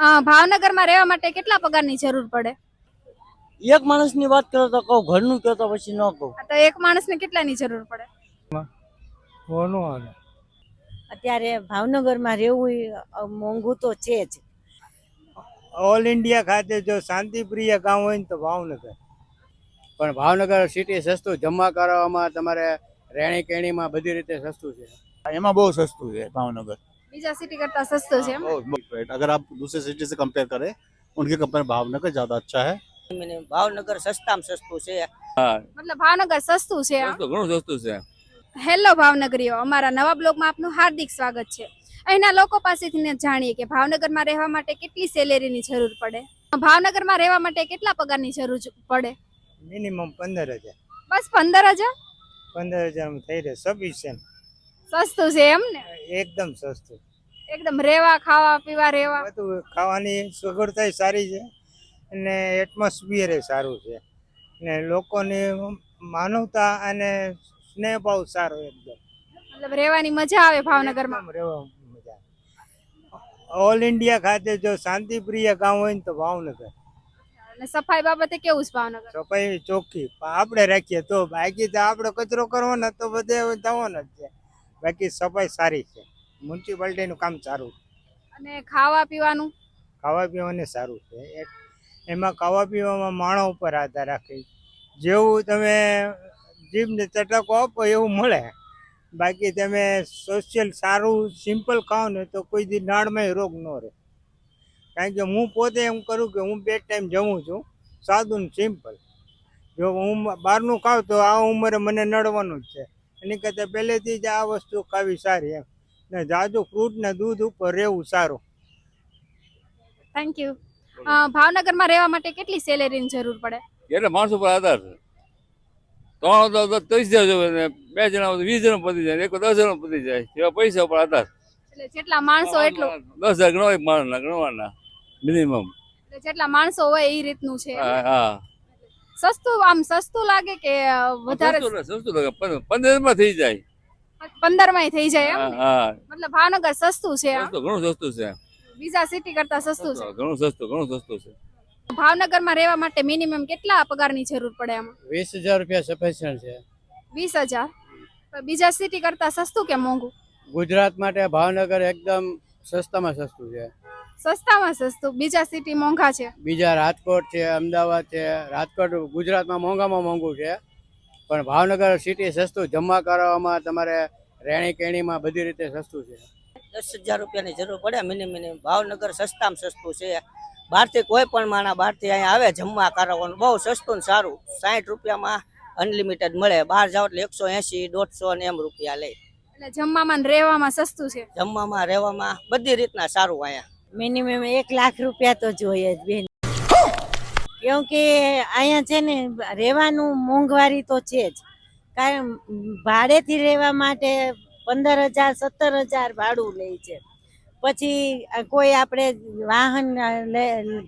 ભાવનગરમાં રહેવા માટે કેટલા પગારની જરૂર પડે? એક માણસની વાત કરો તો કહું ઘરનું કહો તો પછી ન કહું. તો એક માણસને કેટલાની જરૂર પડે? અત્યારે ભાવનગરમાં રહેવું મોંઘું તો છે જ. ઓલ ઇન્ડિયા ખાતે જો શાંતિપ્રિય ગામ હોય ને તો ભાવનગર. પણ ભાવનગર સિટી સસ્તું જમા કરાવવામાં તમારે રહેણી કેણીમાં બધી રીતે સસ્તું છે. એમાં બહુ સસ્તું છે ભાવનગર. બીજા સિટી કરતા સસ્તું છે એમ रेट अगर आप दूसरे सिटी से कंपेयर करें उनके कंपेयर भावनगर ज़्यादा अच्छा है મને ભાવનગર સસ્તામાં સસ્તું છે મતલબ ભાવનગર સસ્તું છે આમ. ઘણું સસ્તું છે હેલો ભાવનગરીઓ અમારા નવા બ્લોગમાં આપનું હાર્દિક સ્વાગત છે અહીંના લોકો પાસેથી ને જાણીએ કે ભાવનગરમાં રહેવા માટે કેટલી સેલેરીની જરૂર પડે ભાવનગરમાં રહેવા માટે કેટલા પગારની જરૂર જ પડે મિનિમમ પંદર હજાર બસ પંદર હજાર પંદર હજારમાં થઈ રહે સફિશિયન્ટ સસ્તું છે એમ ને? એકદમ સસ્તું. એકદમ રેવા ખાવા પીવા રેવા. બધું ખાવાની સગવડતા સારી છે અને એટમોસ્ફિયર સારું છે. ને લોકોની માનવતા અને સ્નેહ ભાવ સારો એકદમ. મતલબ રહેવાની મજા આવે ભાવનગરમાં? રહેવા મજા ઓલ ઇન્ડિયા ખાતે જો શાંતિપ્રિય ગામ હોય ને તો ભાવનગર. અને સફાઈ બાબતે કેવું છે ભાવનગર? સફાઈ ચોખ્ખી. આપણે રાખીએ તો બાકી તો આપણે કચરો કરવાનો તો બધે જવાનો જ છે. બાકી સફાઈ સારી છે. મ્યુનિસિપાલિટીનું કામ સારું અને ખાવા પીવાનું? ખાવા પીવાનું સારું છે. એમાં ખાવા પીવામાં માણો ઉપર આધાર રાખે જેવું તમે જીભને ચટકો આપો એવું મળે. બાકી તમે સોશિયલ સારું સિમ્પલ ખાઓ ને તો કોઈ દી નાળમાં રોગ ન રહે. કારણ કે હું પોતે એમ કરું કે હું બે ટાઈમ જમું છું. સાદું સિમ્પલ. જો હું બહારનું ખાઉં તો આ ઉંમરે મને નડવાનું જ છે. એની કરતાં પહેલેથી જ આ વસ્તુ ખાવી સારી એમ. ને જાજુ ફ્રૂટ ને દૂધ ઉપર રહેવું સારું. થેન્ક યુ ભાવનગરમાં રહેવા માટે કેટલી સેલેરીની જરૂર પડે? એટલે માણસો ઉપર આધાર છે. ત્રણ તો ત્રીસ જણા જોવે ને બે જણા વીસ જણા પતી જાય એક દસ જણા પતી જાય. એવા પૈસા ઉપર આધાર. જેટલા માણસો એટલું. દસ હજાર ગણવા માણસ ગણવાના મિનિમમ જેટલા માણસો હોય એ રીતનું છે. હા હા. સસ્તું આમ સસ્તું લાગે કે વધારે સસ્તું લાગે, પંદર- માં થઈ જાય. પંદરમાં થઈ જાય મતલબ ભાવનગર સસ્તું છે ઘણું સસ્તું છે. બીજા સિટી કરતા સસ્તું છે? ઘણું સસ્તું ઘણું સસ્તું છે. ભાવનગરમાં રહેવા માટે મિનિમમ કેટલા પગારની જરૂર પડે આમાં? વીસ હજાર રૂપિયા સફિશિયન્ટ છે. વીસ હજાર? બીજા સિટી કરતા સસ્તું કે મોંઘું? ગુજરાત માટે ભાવનગર એકદમ સસ્તામાં સસ્તું છે. સસ્તામાં સસ્તું? બીજા સિટી મોંઘા છે. બીજા રાજકોટ છે અમદાવાદ છે. રાજકોટ ગુજરાતમાં મોંઘામાં મોંઘું છે. પણ ભાવનગર સિટી સસ્તું. જમા કરાવવામાં તમારે રહેણી કેણીમાં બધી રીતે સસ્તું છે. દસ હજાર રૂપિયાની જરૂર પડે મિનિમમ ભાવનગર સસ્તામાં સસ્તું છે. બહારથી કોઈ પણ માણસ બહારથી અહીંયા આવે જમવા કરાવવાનું. બહુ સસ્તું ને સારું. સાઠ રૂપિયામાં અનલિમિટેડ મળે. બહાર જાઓ એટલે એકસો એંસી દોઢસો ને એમ રૂપિયા લે. એટલે જમવામાં રહેવામાં સસ્તું છે. જમવામાં રહેવામાં બધી રીતના સારું અહીંયા. મિનિમમ એક લાખ રૂપિયા તો જોઈએ જ બેન. કેમ કે અહીંયા છે ને, રહેવાનું મોંઘવારી તો છે જ. કારણ ભાડેથી રહેવા માટે પંદર હજાર, સત્તર હજાર ભાડું લે છે. પછી કોઈ આપણે વાહન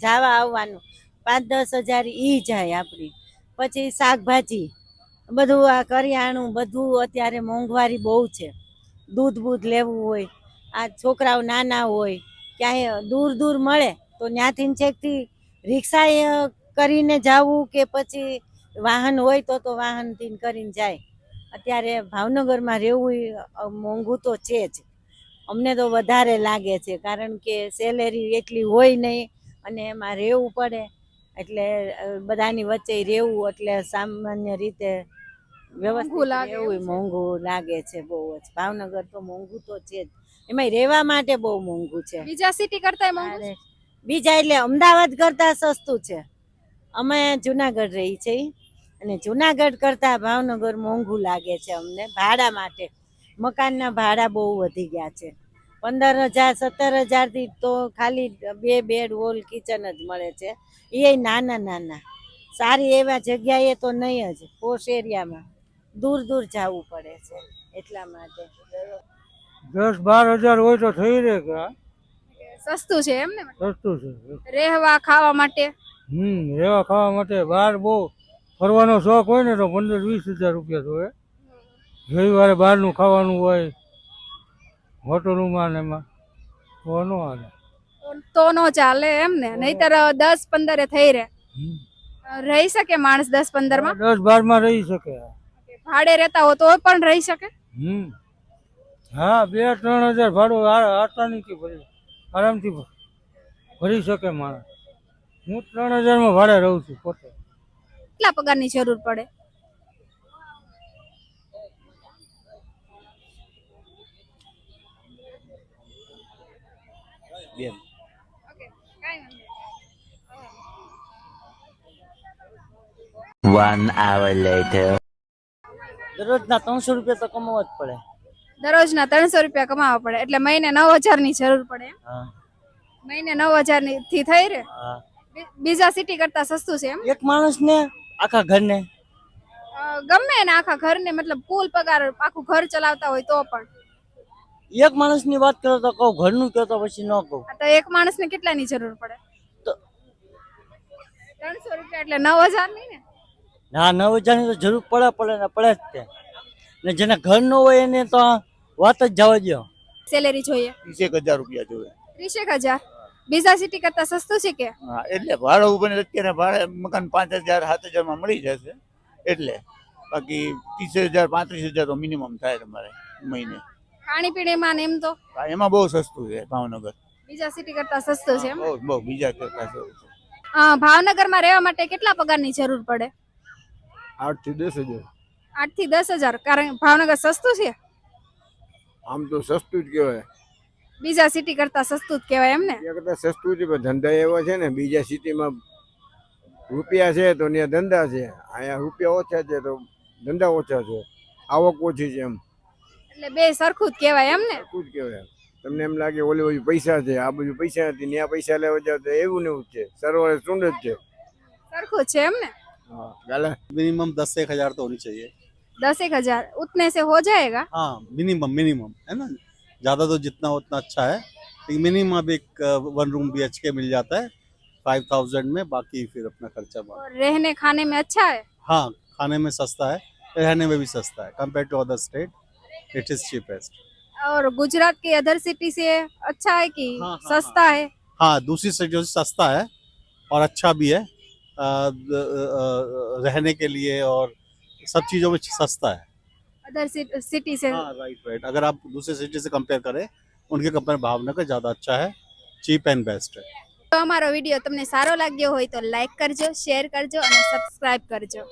જવા આવવાનું, પાંચ, દસ હજાર ઈ જાય આપણી. પછી શાકભાજી, બધું આ કરિયાણું, બધું અત્યારે મોંઘવારી બહુ છે. દૂધ બૂધ લેવું હોય, આ છોકરાઓ નાના હોય ક્યાંય દૂર દૂર મળે તો ત્યાંથી છેકથી રિક્ષા કરીને જવું કે પછી વાહન હોય તો તો વાહનથી કરીને જાય. અત્યારે ભાવનગરમાં રહેવું મોંઘું તો છે જ. અમને તો વધારે લાગે છે કારણ કે સેલેરી એટલી હોય નહીં અને એમાં રહેવું પડે. એટલે બધાની વચ્ચે રહેવું એટલે સામાન્ય રીતે વ્યવસ્થિત લાગે એવું. મોંઘું લાગે છે બહુ જ. ભાવનગર તો મોંઘું તો છે જ. એમાં રહેવા માટે બહુ મોંઘું છે. બીજા સિટી કરતા મોંઘું બીજા એટલે અમદાવાદ કરતા સસ્તું છે. અમે જુનાગઢ રહી છે અને જુનાગઢ કરતા ભાવનગર મોંઘું લાગે છે અમને ભાડા માટે. મકાનના ભાડા બહુ વધી ગયા છે. પંદર હજાર સત્તર હજારથી તો ખાલી બે બેડ હોલ કિચન જ મળે છે. એ નાના નાના. સારી એવા જગ્યાએ તો નહીં જ પોશ એરિયામાં. દૂર દૂર જવું પડે છે એટલા માટે. દસ બાર હજાર હોય તો થઈ રહે કે સસ્તું છે એમ ને? સસ્તું છે રહેવા ખાવા માટે? હમ રહેવા ખાવા માટે બહાર બહુ ફરવાનો શોખ હોય ને તો પંદર વીસ હજાર રૂપિયા જોઈએ રવિવારે બહારનું ખાવાનું હોય હોટલોમાં ને એમાં. તો ન હાલે. તો તો નો ચાલે એમ ને? નહીતર દસ પંદરે થઈ રહે રહી શકે માણસ દસ પંદરમાં દસ બારમાં રહી શકે ભાડે રહેતા હો તો પણ રહી શકે? હમ. હા બે ત્રણ હજાર ભાડું આ- આસાનીથી ભરી આરામથી ભરી શકે માણસ હું ત્રણ હજારમાં ભાડે રહું છું પોતે. કેટલા પગારની જરૂર પડે? બેન. One hour later. દરરોજના ત્રણસો રૂપિયા તો કમાવા જ પડે. દરરોજના ત્રણસો રૂપિયા કમાવા પડે. એટલે મહિને નવ હજારની જરૂર પડે એમ? મહિને નવ હજારની થી થઈ રે બીજા સિટી કરતા સસ્તું છે એમ? એક માણસને આખા ઘરને? ગમે ને આખા ઘરને મતલબ કુલ પગાર આખું ઘર ચલાવતા હોય તો પણ. એક માણસની વાત કરો તો કહું ઘરનું કહો તો પછી ન કહું. તો એક માણસને કેટલાની જરૂર પડે? તો- ત્રણસો રૂપિયા એટલે નવ હજાર નહીં ને? ના નવ હજારની તો જરૂર પડે પડે ને પડે જ તે. ને જેને ઘર ન હોય એને તો વાત જ જવા દો સેલેરી જોઈએ. ત્રીસેક હજાર રૂપિયા જોવે ત્રીસેક હજાર? બીજા સિટી કરતા સસ્તું છે કે? હા એટલે ભાડું બને અત્યારે ભાડે મકાન પાંચ હજાર સાત હજારમાં મળી જશે. એટલે બાકી ત્રીસ હજાર પાંત્રીસ હજાર તો મિનિમમ થાય તમારે મહિને. ખાણીપીણીમાં ને એમ તો? એમાં બહુ સસ્તું છે ભાવનગર. બીજા સિટી કરતા સસ્તું છે બહુ બહુ બીજા કરતા સસ્તું છે. ભાવનગરમાં રહેવા માટે કેટલા પગારની જરૂર પડે? આઠથી દસ હજાર. આઠથી દસ હજાર. કારણ ભાવનગર સસ્તું છે? આમ તો સસ્તું જ કહેવાય બીજા સિટી કરતા સસ્તું જ કહેવાય એમ ને ત્યાં કરતાં સસ્તું છે પણ ધંધા એવા છે ને બીજા સિટીમાં રૂપિયા છે તો ત્યાં ધંધા છે અહીંયા રૂપિયા ઓછા છે તો ધંધા ઓછા છે આવક ઓછી છે એમ એટલે બે સરખું જ કહેવાય એમ ને શું જ કહેવાય તમને એમ લાગે ઓલી બાજુ પૈસા છે આ બાજુ પૈસા નથી ત્યાં પૈસા લેવા જાવ તો એવું ને એવું જ છે સરવાળે સુંદર જ છે સરખું જ છે એમ ને હા ગાલા मिनिमम दस एक हजार तो होनी चाहिए दस एक हज़ार उतने से हो जाएगा। हाँ मिनिमम मिनिमम है ना? ज़्यादा तो जितना उतना अच्छा है। लेकिन मिनिमम अब एक one room B H K मिल जाता है। फाइव थाउज़ेंड में बाकी फिर अपना खर्चा और रहने खाने में अच्छा है? हाँ खाने में सस्ता है रहने में भी सस्ता है compare to other state it is cheapest और गुजरात के अदर सिटी से अच्छा है कि हाँ, हाँ, सस्ता है? हाँ दूसरी साइड जो सस्ता है और अच्छा भी है। अ, द- अ, रहने के लिए और सब चीज़ों में सस्ता है अदर सिटी से हाँ राइट राइट अगर आप दूसरे सिटी से कंपेयर करें उनके कंपेयर भावनगर ज़्यादा अच्छा है चीप एंड बेस्ट है તો અમારો વિડીયો તમને સારો લાગ્યો હોય તો લાઈક કરજો શેર કરજો અને સબસ્ક્રાઇબ કરજો